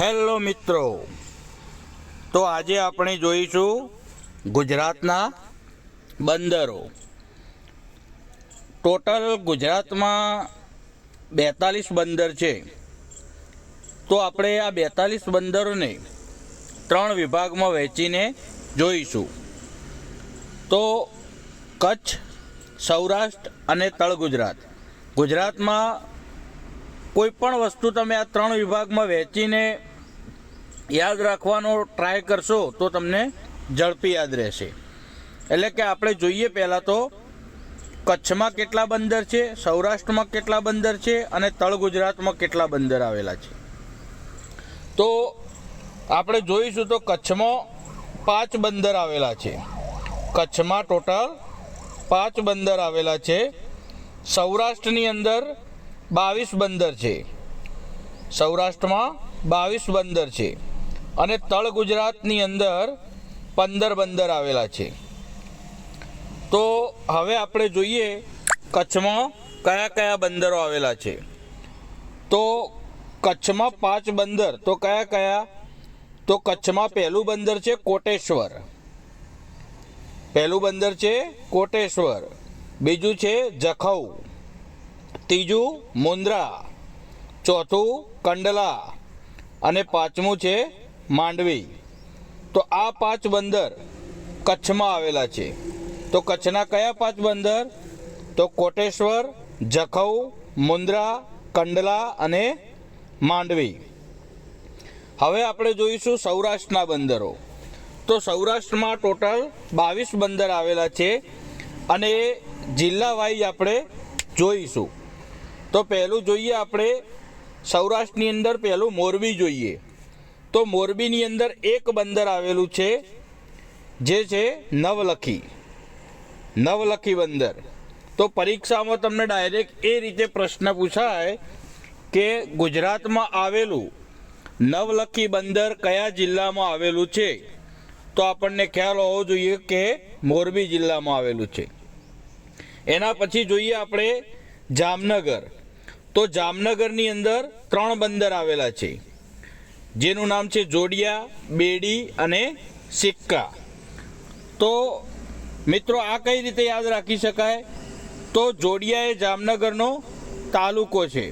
Hello મિત્રો. તો આજે આપણે જોઈશું ગુજરાતના બંદરો. ટોટલ ગુજરાતમાં બેતાલીસ બંદર છે. તો આપણે આ બેતાલીસ બંદરોને ત્રણ વિભાગમાં વહેંચીને જોઈશું. તો કચ્છ, સૌરાષ્ટ્ર અને તળ ગુજરાત. ગુજરાતમાં કોઈ પણ વસ્તુ તમે આ ત્રણ વિભાગમાં વહેંચીને યાદ રાખવાનો ટ્રાય કરશો તો તમને ઝડપી યાદ રહેશે. એટલે કે આપણે જોઈએ પહેલાં તો કચ્છમાં કેટલા બંદર છે, સૌરાષ્ટ્રમાં કેટલા બંદર છે અને તળ ગુજરાતમાં કેટલા બંદર આવેલા છે. તો આપણે જોઈશું તો કચ્છમાં પાંચ બંદર આવેલા છે. કચ્છમાં ટોટલ પાંચ બંદર આવેલા છે. સૌરાષ્ટ્રની અંદર બાવીસ બંદર છે. સૌરાષ્ટ્રમાં બાવીસ બંદર છે. અને તળ ગુજરાતની અંદર પંદર બંદર આવેલા છે. તો હવે આપણે જોઈએ કચ્છમાં કયા કયા બંદરો આવેલા છે. તો કચ્છમાં પાંચ બંદર, તો કયા કયા? તો કચ્છમાં પહેલું બંદર છે કોટેશ્વર. પહેલું બંદર છે કોટેશ્વર. બીજું છે જખૌ. ત્રીજું મુન્દ્રા. ચોથું કંડલા. અને પાંચમું છે માંડવી. તો આ પાંચ બંદર કચ્છમાં આવેલા છે. તો કચ્છના કયા પાંચ બંદર? તો કોટેશ્વર, જખૌ, મુન્દ્રા, કંડલા અને માંડવી. હવે આપણે જોઈશું સૌરાષ્ટ્રના બંદરો. તો સૌરાષ્ટ્રમાં ટોટલ બાવીસ બંદર આવેલા છે અને એ જિલ્લા વાઇઝ આપણે જોઈશું. તો પહેલું જોઈએ આપણે સૌરાષ્ટ્રની અંદર પહેલું મોરબી જોઈએ. તો મોરબીની અંદર એક બંદર આવેલું છે, જે છે નવલખી. નવલખી બંદર. તો પરીક્ષામાં તમને ડાયરેક્ટ એ રીતે પ્રશ્ન પૂછાય કે ગુજરાતમાં આવેલું નવલખી બંદર કયા જિલ્લામાં આવેલું છે? તો આપણને ખ્યાલ હોવો જોઈએ કે મોરબી જિલ્લામાં આવેલું છે. એના પછી જોઈએ આપણે જામનગર. તો જામનગરની અંદર ત્રણ બંદર આવેલા છે. જેનું નામ છે જોડિયા, બેડી અને સિક્કા. તો મિત્રો, આ કઈ રીતે યાદ રાખી શકાય? તો જોડિયા એ જામનગરનો તાલુકો છે.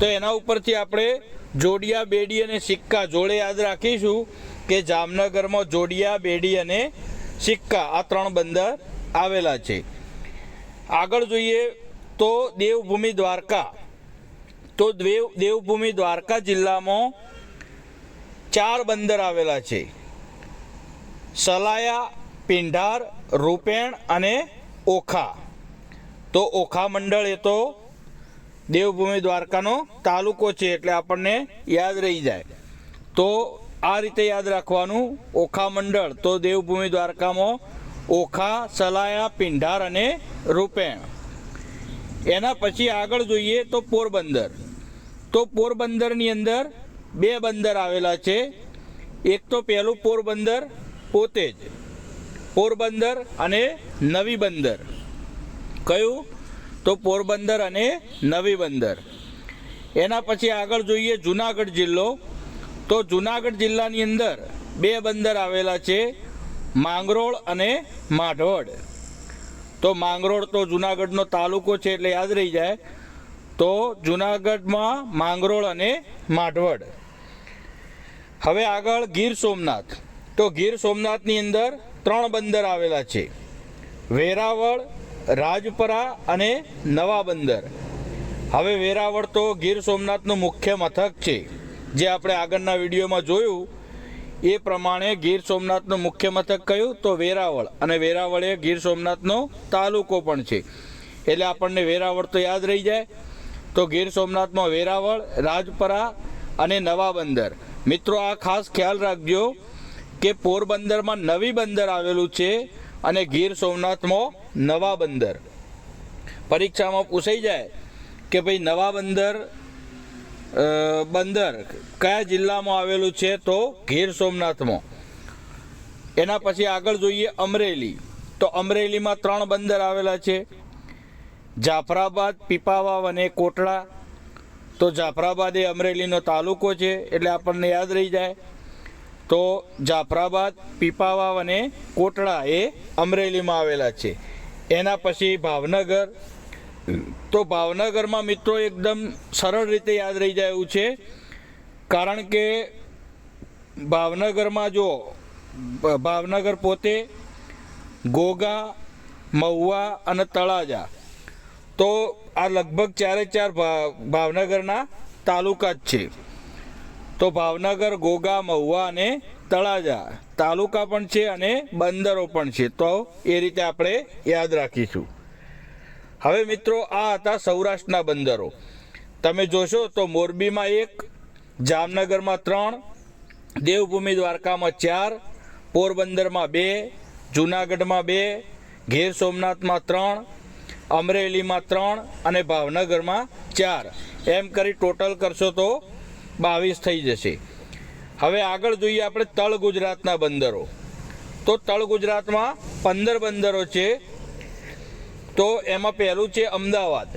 તો એના ઉપરથી આપણે જોડિયા, બેડી અને સિક્કા જોડે યાદ રાખીશું કે જામનગરમાં જોડિયા, બેડી અને સિક્કા આ ત્રણ બંદર આવેલા છે. આગળ જોઈએ તો દેવભૂમિ દ્વારકા. તો દેવ, દેવભૂમિ દ્વારકા જિલ્લામાં ચાર બંદર આવેલા છે. સલાયા, પિંઢાર, રૂપેણ અને ઓખા. તો ઓખા મંડળ એ તો દેવભૂમિ દ્વારકાનો તાલુકો છે એટલે આપણને યાદ રહી જાય. તો આ રીતે યાદ રાખવાનું ઓખા મંડળ. તો દેવભૂમિ દ્વારકામાં ઓખા, સલાયા, પિંઢાર અને રૂપેણ. એના પછી આગળ જોઈએ તો પોરબંદર. તો પોરબંદરની અંદર બે બંદર આવેલા છે. એક તો પહેલું પોરબંદર, પોતે જ. પોરબંદર અને નવી બંદર. કયું? તો પોરબંદર અને નવી બંદર. એના પછી આગળ જોઈએ જુનાગઢ જિલ્લો. તો જુનાગઢ જિલ્લાની અંદર બે બંદર આવેલા છે, માંગરોળ અને માઢવડ. તો માંગરોળ તો જુનાગઢનો તાલુકો છે એટલે યાદ રહી જાય. તો જુનાગઢમાં માંગરોળ અને માઢવડ. હવે આગળ ગીર સોમનાથ. તો ગીર સોમનાથની અંદર ત્રણ બંદર આવેલા છે. વેરાવળ, રાજપરા અને નવા બંદર. હવે વેરાવળ તો ગીર સોમનાથનું મુખ્ય મથક છે. જે આપણે આગળના વિડીયોમાં જોયું, એ પ્રમાણે ગીર સોમનાથનું મુખ્ય મથક કયું? તો વેરાવળ. અને વેરાવળ એ ગીર સોમનાથનો તાલુકો પણ છે. એટલે આપણને વેરાવળ તો યાદ રહી જાય. તો ગીર સોમનાથમાં વેરાવળ, રાજપરા અને નવા બંદર. મિત્રો, આ ખાસ ખ્યાલ રાખજો કે પોરબંદરમાં નવી બંદર આવેલું છે અને ગીર સોમનાથમાં નવા બંદર. પરીક્ષામાં પૂછાઈ જાય કે ભાઈ નવા બંદર બંદર કયા જિલ્લામાં આવેલું છે તો ગીર સોમનાથમાં. એના પછી આગળ જોઈએ અમરેલી. તો અમરેલીમાં ત્રણ બંદર આવેલા છે. જાફરાબાદ, પીપાવાવ અને કોટડા. તો જાફરાબાદ એ અમરેલીનો તાલુકો છે એટલે આપણને યાદ રહી જાય. તો જાફરાબાદ, પીપાવાવ અને કોટડા એ અમરેલીમાં આવેલા છે. એના પછી ભાવનગર. તો ભાવનગરમાં મિત્રો એકદમ સરળ રીતે યાદ રહી જાય એવું છે. કારણ કે ભાવનગરમાં જો, ભાવનગર પોતે ગોગા, મહુવા અને તળાજા તો આ લગભગ ચારે ચાર ભાવનગરના તાલુકા જ છે. તો ભાવનગર, ગોગા, મહુવા અને તળાજા તાલુકા પણ છે અને બંદરો પણ છે. તો એ રીતે આપણે યાદ રાખીશું. હવે મિત્રો, આ હતા સૌરાષ્ટ્રના બંદરો. તમે જોશો તો મોરબીમાં એક, જામનગરમાં ત્રણ, દેવભૂમિ દ્વારકામાં ચાર, પોરબંદરમાં બે, જૂનાગઢમાં બે, ઘેર સોમનાથમાં ત્રણ અમરેલીમાં ત્રણ અને ભાવનગરમાં ચાર. એમ કરી ટોટલ કરશો તો બાવીસ થઈ જશે. હવે આગળ જોઈએ આપણે તળ ગુજરાતના બંદરો. તો તળ ગુજરાતમાં પંદર બંદરો છે. તો એમાં પહેલું છે અમદાવાદ.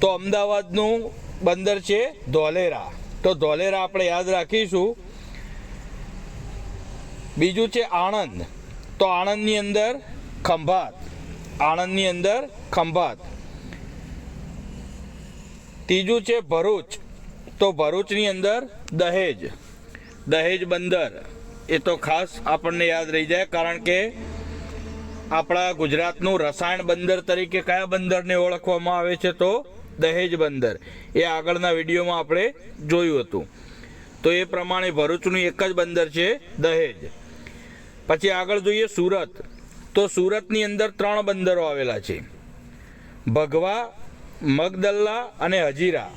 તો અમદાવાદનું બંદર છે ધોલેરા. તો ધોલેરા આપણે યાદ રાખીશું. બીજું છે આણંદ. તો આણંદની અંદર ખંભાત. આણંદની અંદર ખંભાત. ત્રીજું છે ભરૂચ. તો ભરૂચની અંદર દહેજ. દહેજ બંદર. એ તો ખાસ આપણને યાદ રહી જાય કારણ કે આપણા ગુજરાતનું રસાયણ બંદર તરીકે કયા બંદરને ઓળખવામાં આવે છે તો દહેજ બંદર. એ આગળના વિડીયોમાં આપણે જોયું હતું. તો એ પ્રમાણે ભરૂચનું એક જ બંદર છે દહેજ. પછી આગળ જોઈએ સુરત. તો સુરતની અંદર ત્રણ બંદરો આવેલા છે. ભગવા, મગદલ્લા અને હજીરા.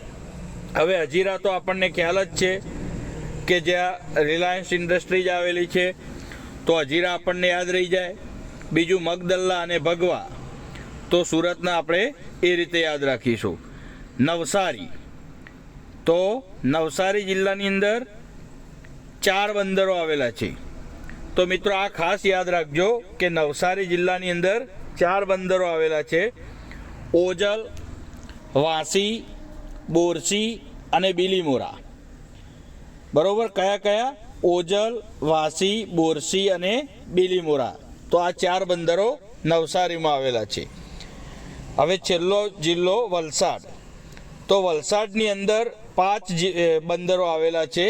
હવે હજીરા તો આપણને ખ્યાલ જ છે કે જ્યાં રિલાયન્સ ઇન્ડસ્ટ્રીઝ આવેલી છે, તો હજીરા આપણને યાદ રહી જાય. બીજું મગદલ્લા અને ભગવા. તો સુરતના આપણે એ રીતે યાદ રાખીશું. નવસારી. તો નવસારી જિલ્લાની અંદર ચાર બંદરો આવેલા છે. તો મિત્રો આ ખાસ યાદ રાખજો કે નવસારી જિલ્લાની અંદર ચાર બંદરો આવેલા છે. ઓજલ, વાંસી, બોરસી અને બીલીમોરા. બરોબર? કયા કયા? ઓજલ, વાસી, બોરસી અને બીલીમોરા. તો આ ચાર બંદરો નવસારીમાં આવેલા છે. હવે છેલ્લો જિલ્લો વલસાડ. તો વલસાડની અંદર પાંચ બંદરો આવેલા છે.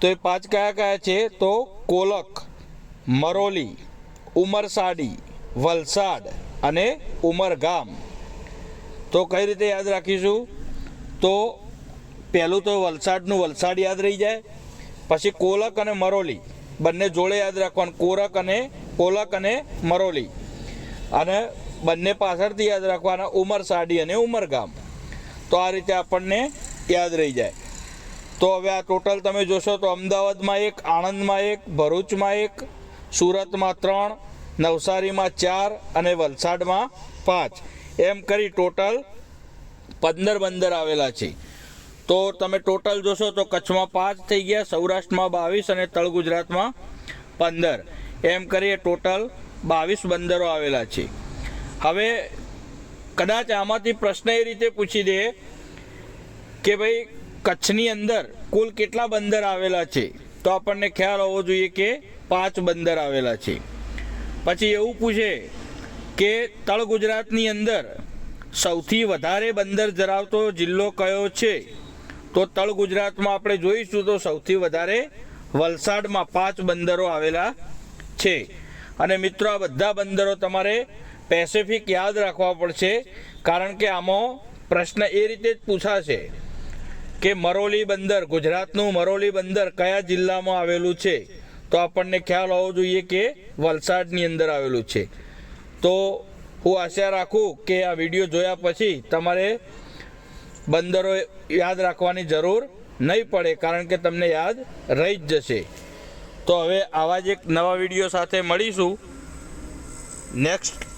તો એ પાંચ કયા કયા છે? તો કોલક, મરોલી, ઉમરસાડી, વલસાડ અને ઉમરગામ. તો કઈ રીતે યાદ રાખીશું? તો પહેલું તો વલસાડનું વલસાડ યાદ રહી જાય, પછી કોલક અને મરોલી. બંને જોડે યાદ રાખવાનું, કોરક અને કોલક અને મરોલી. અને બંને પાછળથી યાદ રાખવાના ઉમરસાડી અને ઉમરગામ. તો આ રીતે આપણને યાદ રહી જાય. તો હવે આ ટોટલ તમે જોશો તો અમદાવાદમાં એક, આણંદમાં એક, ભરૂચમાં એક, સુરતમાં ત્રણ, નવસારીમાં ચાર અને વલસાડમાં પાંચ. એમ કરી ટોટલ પંદર બંદર આવેલા છે. તો તમે ટોટલ જોશો તો કચ્છમાં પાંચ થઈ ગયા, સૌરાષ્ટ્રમાં બાવીસ અને તળ ગુજરાતમાં પંદર. એમ કરીએ ટોટલ બાવીસ બંદરો આવેલા છે. હવે કદાચ આમાંથી પ્રશ્ન એ રીતે પૂછી દે કે ભાઈ કચ્છની અંદર કુલ કેટલા બંદર આવેલા છે? તો આપણને ખ્યાલ હોવો જોઈએ કે પાંચ બંદર આવેલા છે. પછી એવું પૂછે કે તળ ગુજરાતની અંદર સૌથી વધારે બંદર ધરાવતો જિલ્લો કયો છે? તો તળ ગુજરાતમાં આપણે જોઈશું તો સૌથી વધારે વલસાડમાં પાંચ બંદરો આવેલા છે. અને મિત્રો, આ બધા બંદરો તમારે પેસિફિક યાદ રાખવા પડશે, કારણ કે આમાં પ્રશ્ન એ રીતે જ પૂછાશે. કે મરોલી બંદર, ગુજરાતનું મરોલી બંદર કયા જિલ્લામાં આવેલું છે? તો આપણને ખ્યાલ હોવો જોઈએ કે વલસાડની અંદર આવેલું છે. તો હું આશા રાખું કે આ વીડિયો જોયા પછી તમારે બંદરો યાદ રાખવાની જરૂર નહીં પડે, કારણ કે તમને યાદ રહી જ જશે. તો હવે આવા જ એક નવા વીડિયો સાથે મળીશું. નેક્સ્ટ